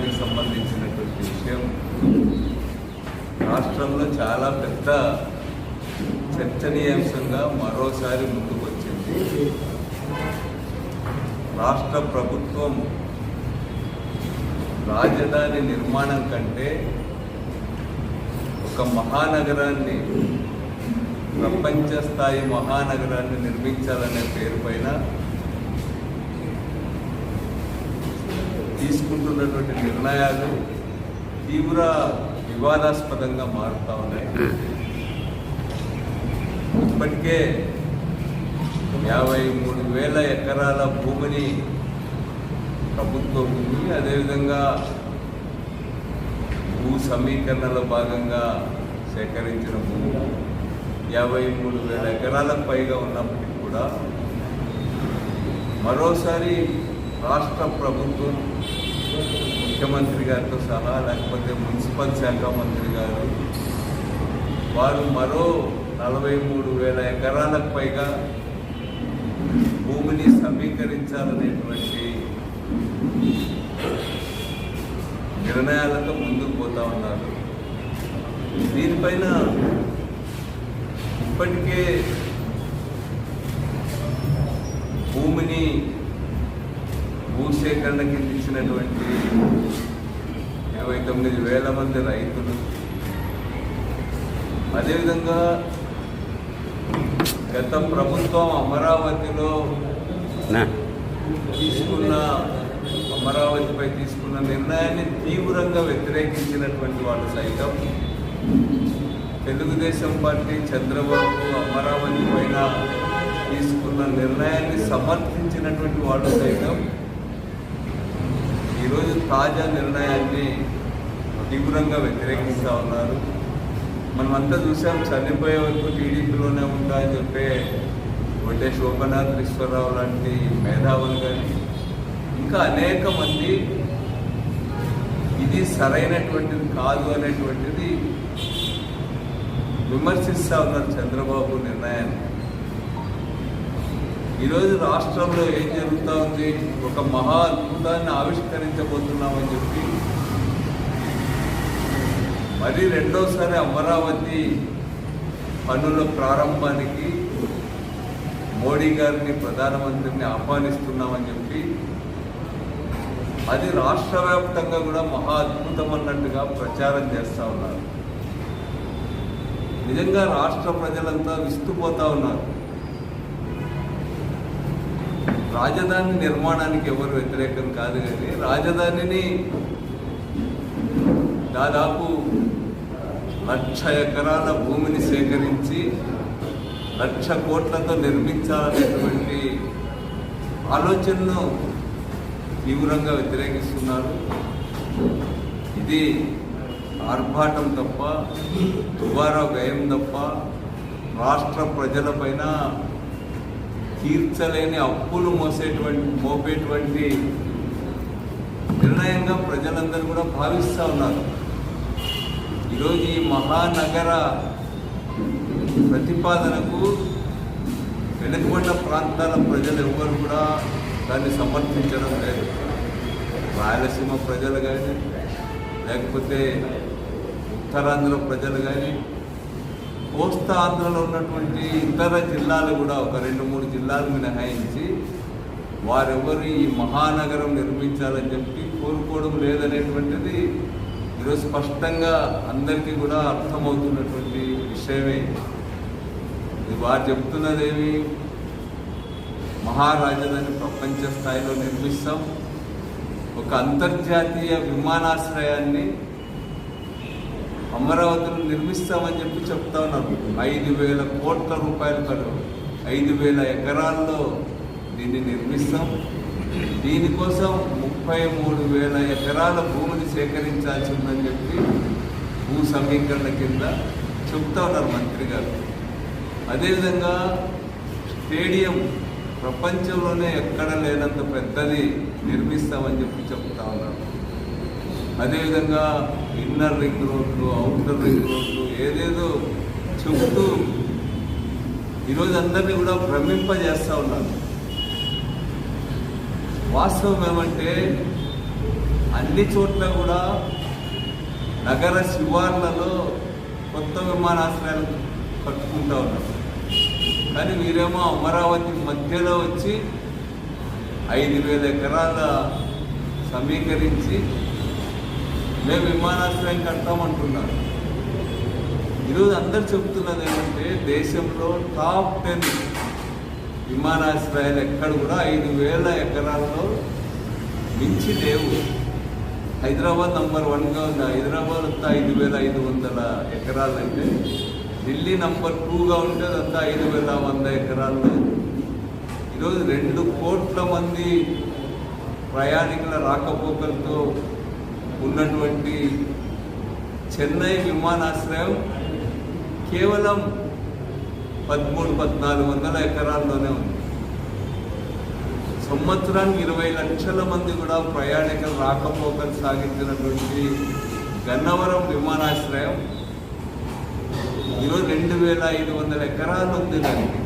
రాష్ట్రానికి సంబంధించినటువంటి విషయం. రాష్ట్రంలో చాలా పెద్ద చర్చనీయాంశంగా మరోసారి ముందుకు వచ్చింది రాష్ట్ర ప్రభుత్వం రాజధాని నిర్మాణం కంటే ఒక మహానగరాన్ని ప్రపంచ స్థాయి మహానగరాన్ని నిర్మించాలనే పేరు పైన తీసుకుంటున్నటువంటి నిర్ణయాలు తీవ్ర వివాదాస్పదంగా మారుతా ఉన్నాయి. ఇప్పటికే యాభై మూడు వేల ఎకరాల భూమిని ప్రభుత్వం ఉంది. అదేవిధంగా భూ సమీకరణలో భాగంగా సేకరించిన భూమి యాభై మూడు వేల ఎకరాలకు పైగా ఉన్నప్పటికీ కూడా మరోసారి రాష్ట్ర ప్రభుత్వం ముఖ్యమంత్రి గారితో సహా లేకపోతే మున్సిపల్ శాఖ మంత్రి గారు వారు మరో నలభై మూడు వేల ఎకరాలకు పైగా భూమిని సమీకరించాలనేటువంటి నిర్ణయాలతో ముందుకు పోతా ఉన్నారు. దీనిపైన ఇప్పటికే భూమిని భూసేకరణ కింద ఇచ్చినటువంటి ఇరవై తొమ్మిది వేల మంది రైతులు. అదేవిధంగా గత ప్రభుత్వం అమరావతిలో తీసుకున్న అమరావతిపై తీసుకున్న నిర్ణయాన్ని తీవ్రంగా వ్యతిరేకించినటువంటి వాళ్ళు సైతం తెలుగుదేశం పార్టీ చంద్రబాబు అమరావతి పైన తీసుకున్న నిర్ణయాన్ని సమర్థించినటువంటి వాళ్ళు సైతం ఈరోజు తాజా నిర్ణయాన్ని తీవ్రంగా వ్యతిరేకిస్తూ ఉన్నారు. మనమంతా చూసాం చనిపోయే వరకు టీడీపీలోనే ఉంటా అని చెప్పే ఒడ్డే శోభనాథ్ ఈశ్వరరావు లాంటి మేధావులు కానీ ఇంకా అనేక మంది ఇది సరైనటువంటిది కాదు అనేటువంటిది విమర్శిస్తూ ఉన్నారు చంద్రబాబు నిర్ణయాన్ని. ఈరోజు రాష్ట్రంలో ఏం జరుగుతూ ఉంది? ఒక మహా అద్భుతాన్ని ఆవిష్కరించబోతున్నామని చెప్పి మరి రెండోసారి అమరావతి పనుల ప్రారంభానికి మోడీ గారిని ప్రధానమంత్రిని ఆహ్వానిస్తున్నామని చెప్పి అది రాష్ట్ర వ్యాప్తంగా కూడా మహా అద్భుతం అన్నట్టుగా ప్రచారం చేస్తూ ఉన్నారు. నిజంగా రాష్ట్ర ప్రజలంతా విస్తుపోతూ ఉన్నారు. రాజధాని నిర్మాణానికి ఎవరు వ్యతిరేకం కాదు కానీ రాజధానిని దాదాపు లక్ష ఎకరాల భూమిని సేకరించి లక్ష కోట్లతో నిర్మించాలనేటువంటి ఆలోచనను తీవ్రంగా వ్యతిరేకిస్తున్నారు. ఇది ఆర్భాటం తప్ప దుబారా వ్యయం తప్ప రాష్ట్ర ప్రజలపైన తీర్చలేని అప్పులు మోసేటువంటి మోపేటువంటి నిర్ణయంగా ప్రజలందరూ కూడా భావిస్తూ ఉన్నారు. ఈరోజు ఈ మహానగర ప్రతిపాదనకు వెనుకబడ్డ ప్రాంతాల ప్రజలు ఎవ్వరు కూడా దాన్ని సమర్థించడం లేదు. రాయలసీమ ప్రజలు కానీ లేకపోతే ఉత్తరాంధ్ర ప్రజలు కానీ కోస్తా ఆంధ్రలో ఉన్నటువంటి ఇతర జిల్లాలు కూడా ఒక రెండు మూడు జిల్లాలు మినహాయించి వారెవరు ఈ మహానగరం నిర్మించాలని చెప్పి కోరుకోవడం లేదనేటువంటిది ఈరోజు స్పష్టంగా అందరికీ కూడా అర్థమవుతున్నటువంటి విషయమే. ఇది వారు చెప్తున్నదేమి? మహారాజధాని ప్రపంచ స్థాయిలో నిర్మిస్తాం. ఒక అంతర్జాతీయ విమానాశ్రయాన్ని అమరావతిని నిర్మిస్తామని చెప్పి చెప్తా ఉన్నారు. ఐదు వేల కోట్ల రూపాయలు ఖర్చు ఐదు వేల ఎకరాల్లో దీన్ని నిర్మిస్తాం. దీనికోసం ముప్పై మూడు వేల ఎకరాల భూమిని సేకరించాల్సి ఉందని చెప్పి భూ సమీకరణ కింద చెప్తా ఉన్నారు మంత్రి గారు. అదేవిధంగా స్టేడియం ప్రపంచంలోనే ఎక్కడ లేనంత పెద్దది నిర్మిస్తామని చెప్పి చెప్తా ఉన్నారు. అదేవిధంగా ఇన్నర్ రింగ్ రోడ్లు అవుటర్ రింగ్ రోడ్లు ఏదేదో చెబుతూ ఈరోజు అందరినీ కూడా భ్రమింపజేస్తూ ఉన్నారు వాస్తవం ఏమంటే అన్ని చోట్ల కూడా నగర శివార్లలో కొత్త విమానాశ్రయాలు కట్టుకుంటూ ఉన్నారు కానీ మీరేమో అమరావతి మధ్యలో వచ్చి ఐదు వేల ఎకరాల సమీకరించి మేము విమానాశ్రయం కడతామంటున్నారు. ఈరోజు అందరు చెబుతున్నది ఏమంటే దేశంలో టాప్ టెన్ విమానాశ్రయాలు ఎక్కడ కూడా ఐదు వేల ఎకరాల్లో మించి లేవు. హైదరాబాద్ నంబర్ వన్గా ఉంది హైదరాబాద్ అంతా ఐదు వేల ఐదు వందల ఎకరాలు ఢిల్లీ నంబర్ టూగా ఉంటే అదంతా ఐదు వేల వంద ఎకరాల్లో. ఈరోజు రెండు కోట్ల మంది ప్రయాణికుల రాకపోకలతో ఉన్నటువంటి చెన్నై విమానాశ్రయం కేవలం పదమూడు పద్నాలుగు వందల ఎకరాల్లోనే ఉంది. సంవత్సరానికి ఇరవై లక్షల మంది కూడా ప్రయాణికులు రాకపోకలు సాగించినటువంటి గన్నవరం విమానాశ్రయం ఈరోజు రెండు వేల ఐదు వందల ఎకరాలు ఉంది దానికి